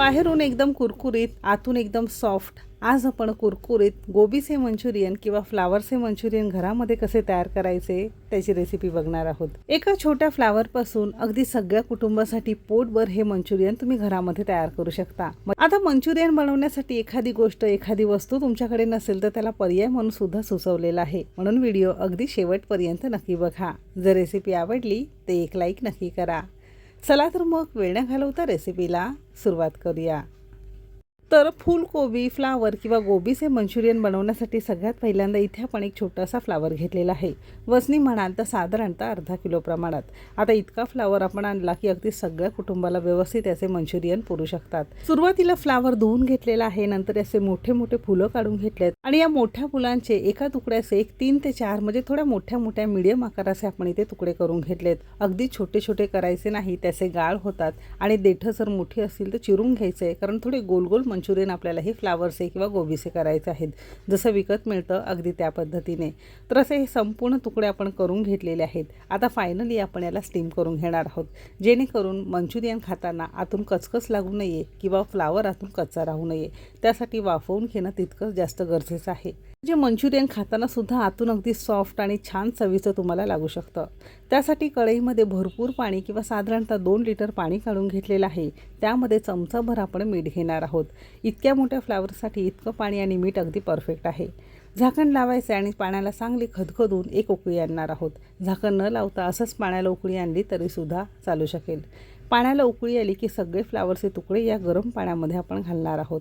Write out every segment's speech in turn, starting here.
बाहेरून एकदम कुरकुरीत आतून एकदम सॉफ्ट आज आपण कुरकुरीत गोबीचे मंचुरियन किंवा फ्लावरचे मंचुरियन घरामध्ये कसे तयार करायचे त्याची रेसिपी बघणार आहोत. एका छोट्या फ्लावरपासून अगदी सगळ्या कुटुंबासाठी पोटभर हे मंचुरियन तुम्ही घरामध्ये तयार करू शकता. आता मंचुरियन बनवण्यासाठी एखादी गोष्ट एखादी वस्तू तुमच्याकडे नसेल तर त्याला पर्याय म्हणून सुद्धा सुचवलेला आहे. म्हणून व्हिडिओ अगदी शेवटपर्यंत नक्की बघा. जर रेसिपी आवडली तर एक लाईक नक्की करा. चला तर मग वेळ घालवता रेसिपीला सुरुवात करूया. तर फुलकोबी फ्लावर किंवा गोबीचे मंचुरियन बनवण्यासाठी सगळ्यात पहिल्यांदा इथे आपण एक छोटासा फ्लावर घेतलेला आहे. वजनी म्हणाल तर साधारणतः अर्धा किलो प्रमाणात. आता इतका फ्लावर आपण आणला की अगदी सगळ्या कुटुंबाला व्यवस्थित याचे मंचुरियन पुरू शकतात. सुरुवातीला फ्लावर धुवून घेतलेला आहे नंतर याचे मोठे मोठे फुलं काढून घेतलेत आणि या मोठ्या फुलांचे एका तुकड्याचे एक तीन ते चार म्हणजे थोड्या मोठ्या मोठ्या मिडियम आकाराचे आपण इथे तुकडे करून घेतलेत. अगदी छोटे छोटे करायचे नाही त्याचे गाळ होतात. आणि देठं जर मोठी असतील तर चिरून घ्यायचे कारण थोडे गोल गोल मंचुरियन आपल्याला हे फ्लावरचे किंवा गोबीचे करायचे आहेत. जसं विकत मिळतं अगदी त्या पद्धतीने. तर असे हे संपूर्ण तुकडे आपण करून घेतलेले आहेत. आता फायनली आपण याला स्टीम करून घेणार आहोत. जेणेकरून मंचुरियन खाताना आतून कचकच लागू नये किंवा फ्लावर आतून कच्चा राहू नये. त्यासाठी वाफवून घेणं तितकंच जास्त गरजेचं आहे. जे मंचुरियन खाताना सुद्धा आतून अगदी सॉफ्ट आणि छान चवीचं तुम्हाला लागू शकतं. त्यासाठी कढईमध्ये भरपूर पाणी किंवा साधारणतः दोन लिटर पाणी काढून घेतलेलं आहे. त्यामध्ये चमचाभर आपण मीठ घेणार आहोत. इतक्या मोठ्या फ्लावरसाठी इतकं पाणी आणि मीठ अगदी परफेक्ट आहे. झाकण लावायचं आणि पाण्याला चांगली खदखदून एक उकळी आणणार आहोत. झाकण न लावता असंच पाण्याला उकळी आणली तरीसुद्धा चालू शकेल. पाण्याला उकळी आली की सगळे फ्लावरचे तुकडे या गरम पाण्यामध्ये आपण घालणार आहोत.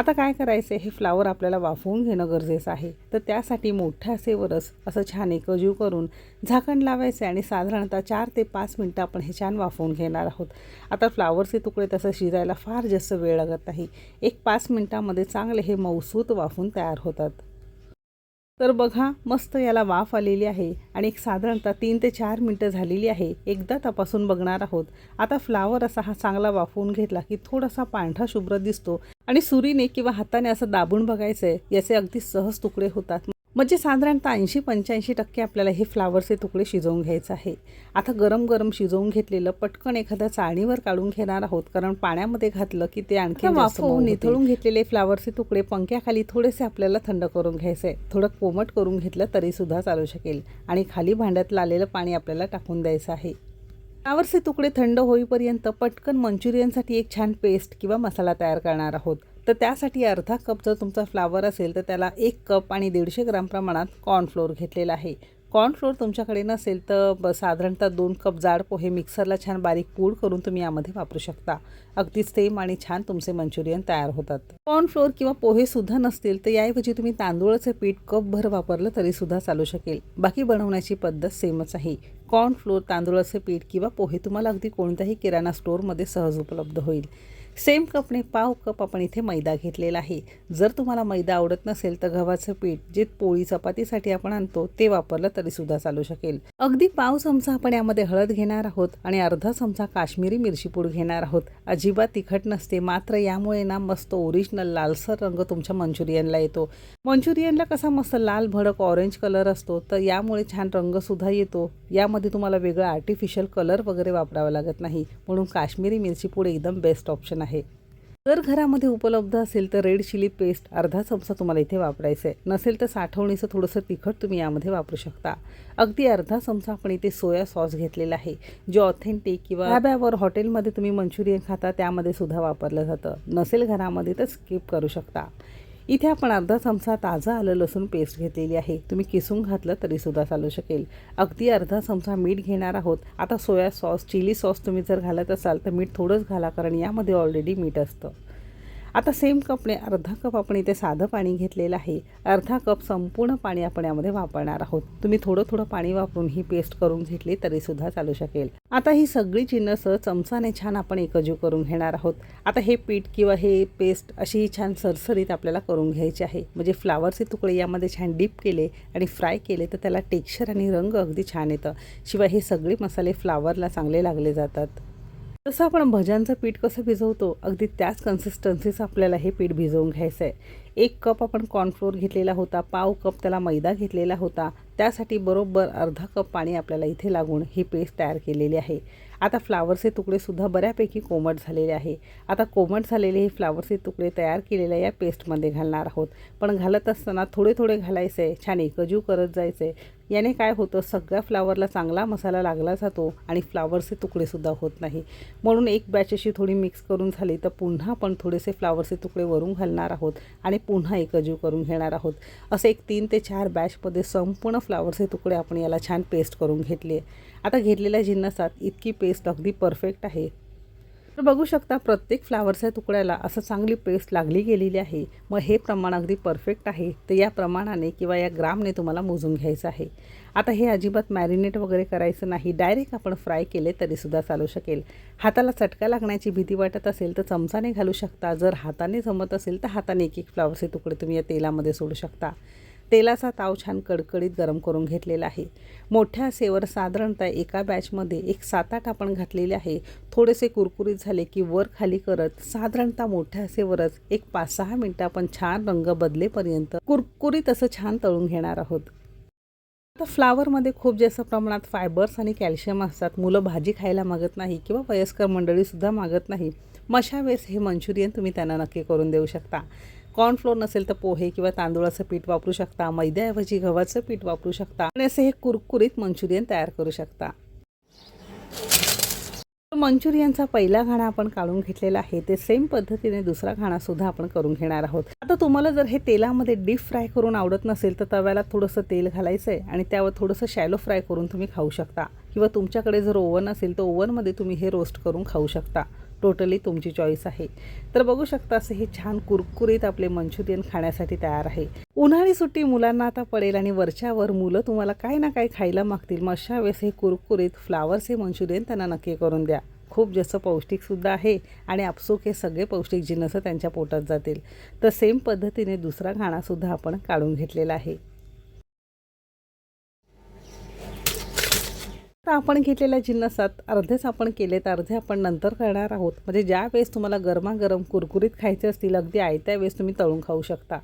आता काय करायचं हे फ्लावर आपल्याला वाफवून घेणं गरजेचं आहे. तर त्यासाठी मोठ्या असेवरच असं छान एकजीव करून झाकण लावायचे आणि साधारणतः चार ते पाच मिनटं आपण हे छान वाफवून घेणार आहोत. आता फ्लावरचे तुकडे तसं शिजायला फार जास्त वेळ लागत नाही. एक पाच मिनटामध्ये चांगले हे मऊसूत वाफून तयार होतात. तर बघा मस्त याला वाफ आलेली आहे आणि एक साधारणतः तीन ते चार मिनटं झालेली आहे. एकदा तपासून बघणार आहोत. आता फ्लावर असा हा चांगला वाफवून घेतला की थोडासा पांढरा शुभ्र दिसतो. आणि सुरीने किंवा हाताने असं दाबून बघायचं आहे याचे अगदी सहज तुकडे होतात. म्हणजे साधारणतः ऐंशी पंच्याऐंशी टक्के आपल्याला हे फ्लावरचे तुकडे शिजवून घ्यायचं आहे. आता गरम गरम शिजवून घेतलेलं पटकन एखाद्या चाळणीवर काढून घेणार आहोत. कारण पाण्यामध्ये घातलं की ते आणखी वाफवून निथळून घेतलेले फ्लावरचे तुकडे पंख्याखाली थोडेसे आपल्याला थंड करून घ्यायचे थोडं कोमट करून घेतलं तरी सुद्धा चालू शकेल. आणि खाली भांड्यात आलेलं पाणी आपल्याला टाकून द्यायचं आहे. फ्लावरचे तुकडे थंड होईपर्यंत पटकन मंचुरियनसाठी एक छान पेस्ट किंवा मसाला तयार करणार आहोत. तर त्यासाठी अर्धा कप जर तुमचा फ्लावर असेल तर त्याला एक कप आणि दीडशे ग्राम प्रमाणात कॉर्नफ्लोअर घेतलेला आहे. कॉर्नफ्लोअर तुमच्याकडे नसेल तर ब साधारणतः दोन कप जाड पोहे मिक्सरला छान बारीक पूड करून तुम्ही यामध्ये वापरू शकता. अगदी सेम आणि छान तुमचे मंचुरियन तयार होतात. कॉर्नफ्लोअर किंवा पोहे सुद्धा नसतील तर याऐवजी तुम्ही तांदूळाचे पीठ कपभर वापरलं तरी सुद्धा चालू शकेल. बाकी बनवण्याची पद्धत सेमच आहे. कॉर्नफ्लोअर तांदूळाचे पीठ किंवा पोहे तुम्हाला अगदी कोणत्याही किराणा स्टोअरमध्ये सहज उपलब्ध होईल. सेम कपने पाव कप आपण इथे मैदा घेतलेला आहे. जर तुम्हाला मैदा आवडत नसेल तर गव्हाचं पीठ जे पोळी चपातीसाठी आपण आणतो ते वापरलं तरी सुद्धा चालू शकेल. अगदी पाव चमचा आपण यामध्ये हळद घेणार आहोत आणि अर्धा चमचा काश्मीरी मिरचीपूड घेणार आहोत. अजिबात तिखट नसते मात्र यामुळे ना मस्त ओरिजिनल लालसर रंग तुमच्या मंचुरियनला येतो. मंचुरियनला कसा मस्त लाल भडक ऑरेंज कलर असतो तर यामुळे छान रंगसुद्धा येतो. यामध्ये तुम्हाला वेगळं आर्टिफिशियल कलर वगैरे वापरावा लागत नाही. म्हणून काश्मीरी मिरची पूड एकदम बेस्ट ऑप्शन आहे. जर घरामध्ये उपलब्ध असेल तर रेड चिली पेस्ट अर्धा चमचा तुम्हाला इथे वापरायचं आहे. नसेल तर साठवणीचं थोडंसं तिखट तुम्ही यामध्ये वापरू शकता. अगदी अर्धा चमचा आपण इथे सोया सॉस घेतलेला आहे जो ऑथेंटिक किंवा ढाब्यावर हॉटेलमध्ये तुम्ही मंचुरियन खाता त्यामध्ये सुद्धा वापरलं जातं. नसेल घरामध्ये तर स्किप करू शकता. इथे आपण अर्धा चमचा ताजा आलं लसूण पेस्ट घेतलेली आहे. तुम्ही किसून घातलं तरी सुद्धा चालू शकेल. अगदी अर्धा चमचा मीठ घेणार आहोत. आता सोया सॉस चिली सॉस तुम्ही जर घालत असाल तर मीठ थोडंच घाला कारण यामध्ये ऑलरेडी मीठ असतं. आता सेम कपने अर्धा कप आपण इथे साधं पाणी घेतलेलं आहे. अर्धा कप संपूर्ण पाणी आपण यामध्ये वापरणार आहोत. तुम्ही थोडं थोडं पाणी वापरून ही पेस्ट करून घेतली तरी सुद्धा चालू शकेल. आता ही सगळी चिन्हस चमचाने छान आपण एकजीव करून घेणार आहोत. आता हे पीठ किंवा हे पेस्ट अशी छान सरसरीत आपल्याला करून घ्यायची आहे. म्हणजे फ्लावरचे तुकडे यामध्ये छान डीप केले आणि फ्राय केले तर त्याला टेक्स्चर आणि रंग अगदी छान येतं. शिवाय हे सगळे मसाले फ्लावरला चांगले लागले जातात. जसं आपण भज्यांचं पीठ कसं भिजवतो अगदी त्याच कन्सिस्टन्सीचं आपल्याला हे पीठ भिजवून घ्यायचं आहे एक कप आपण कॉर्नफ्लोअर घेतलेला होता पाव कप त्याला मैदा घेतलेला होता त्यासाठी बरोबर अर्धा कप पाणी आपल्याला इथे लागून ही पेस्ट तयार केलेली आहे. आता फ्लावरचे तुकडेसुद्धा बऱ्यापैकी कोमट झालेले आहे. आता कोमट झालेले हे फ्लावरचे तुकडे तयार केलेल्या या पेस्टमध्ये घालणार आहोत. पण घालत असताना थोडे थोडे घालायचे आहे छान एकजू करत जायचे याने काय होतं? सगळ्या फ्लावरला चांगला मसाला लागला जातो आणि फ्लावरचे तुकडेसुद्धा होत नाही. म्हणून एक बॅच अशी थोडी मिक्स करून झाली तर पुन्हा आपण थोडेसे फ्लावरचे तुकडे वरून घालणार आहोत आणि पुन्हा एकजीव करून घेणार आहोत. असं एक तीन ते चार बॅचमध्ये संपूर्ण फ्लावरचे तुकडे आपण याला छान पेस्ट करून घेतले. आहे आता घेतलेल्या जिन्नसात इतकी पेस्ट अगदी परफेक्ट आहे. तर बघू शकता प्रत्येक फ्लावरच्या तुकड्याला असं चांगली पेस्ट लागली गेलेली आहे. मग हे प्रमाण अगदी परफेक्ट आहे. तर या प्रमाणाने किंवा या ग्रामने तुम्हाला मोजून घ्यायचं आहे. आता हे अजिबात मॅरिनेट वगैरे करायचं नाही. डायरेक्ट आपण फ्राय केले तरीसुद्धा चालू शकेल. हाताला चटका लागण्याची भीती वाटत असेल तर चमचाने घालू शकता. जर हाताने जमत असेल तर हाताने एक एक फ्लावरचे तुकडे तुम्ही या तेलामध्ये सोडू शकता. तेलाचा ताव छान कडकडीत गरम करून घेतलेला आहे. मोठ्या सेवर साधारणतः एका बॅचमध्ये एक सात आठ आपण घातलेले आहे. थोडेसे कुरकुरीत झाले की वर खाली करत साधारणतः मोठ्या सेवरच एक पाच सहा मिनटं आपण छान रंग बदलेपर्यंत कुरकुरीत असं छान तळून घेणार आहोत. आता फ्लावरमध्ये खूप जास्त प्रमाणात फायबर्स आणि कॅल्शियम असतात. मुलं भाजी खायला मागत नाही किंवा वयस्कर मंडळीसुद्धा मागत नाही. मशा वेळेस हे मंचुरियन तुम्ही त्यांना नक्की करून देऊ शकता. कॉर्नफ्लोअर नसेल तर पोहे किंवा तांदूळाचं पीठ वापरू शकता. मैद्याऐवजी गव्हाचं पीठ वापरू शकता. आणि असे हे कुरकुरीत मंचुरियन तयार करू शकता. मंचुरियनचा पहिला घाणा आपण काढून घेतलेला आहे. ते सेम पद्धतीने दुसरा घाणासुद्धा आपण करून घेणार आहोत. आता तुम्हाला जर हे तेलामध्ये डीप फ्राय करून आवडत नसेल तर तव्याला थोडंसं तेल घालायचं आहे आणि त्यावर थोडंसं शॅलो फ्राय करून तुम्ही खाऊ शकता. किंवा तुमच्याकडे जर ओव्हन असेल तर ओव्हनमध्ये तुम्ही हे रोस्ट करून खाऊ शकता. टोटली तुमची चॉईस आहे. तर बघू शकता असे हे छान कुरकुरीत आपले मंचुरियन खाण्यासाठी तयार आहे. उन्हाळी सुट्टी मुलांना आता पडेल आणि वरच्यावर मुलं तुम्हाला काय ना काय खायला मागतील. मग अशा वेळेस हे कुरकुरीत फ्लावर्स हे मंचुरियन त्यांना नक्की करून द्या. खूप जास्त पौष्टिकसुद्धा आहे आणि आपसूक हे सगळे पौष्टिक जिन्नस त्यांच्या पोटात जातील. तर सेम पद्धतीने दुसरा घाणासुद्धा आपण काढून घेतलेला आहे. तर आपण घेतलेल्या जिन्नसात अर्धेच आपण केलेत अर्धे आपण नंतर करणार आहोत. म्हणजे ज्या वेळेस तुम्हाला गरमागरम कुरकुरीत खायचे असतील अगदी आयत्या वेळेस तुम्ही तळून खाऊ शकता.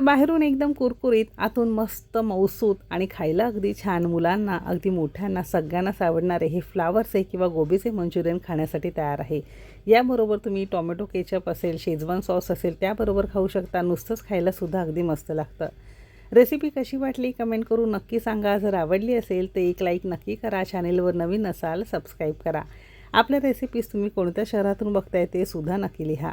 तर बाहेरून एकदम कुरकुरीत आतून मस्त मौसूत आणि खायला अगदी छान मुलांना अगदी मोठ्यांना सगळ्यांनाच आवडणारे हे फ्लावर्सचे किंवा गोबीचे मंचुरियन खाण्यासाठी तयार आहे. याबरोबर तुम्ही टॉमॅटो केचप असेल शेजवान सॉस असेल त्याबरोबर खाऊ शकता. नुसतंच खायलासुद्धा अगदी मस्त लागतं. रेसिपी कशी वाटली कमेंट करून नक्की सांगा. जर आवडली असेल तर एक लाईक नक्की करा. चॅनेलवर नवीन असाल सबस्क्राईब करा. आपल्या रेसिपीज तुम्ही कोणत्या शहरातून बघताय ते सुद्धा नक्की लिहा.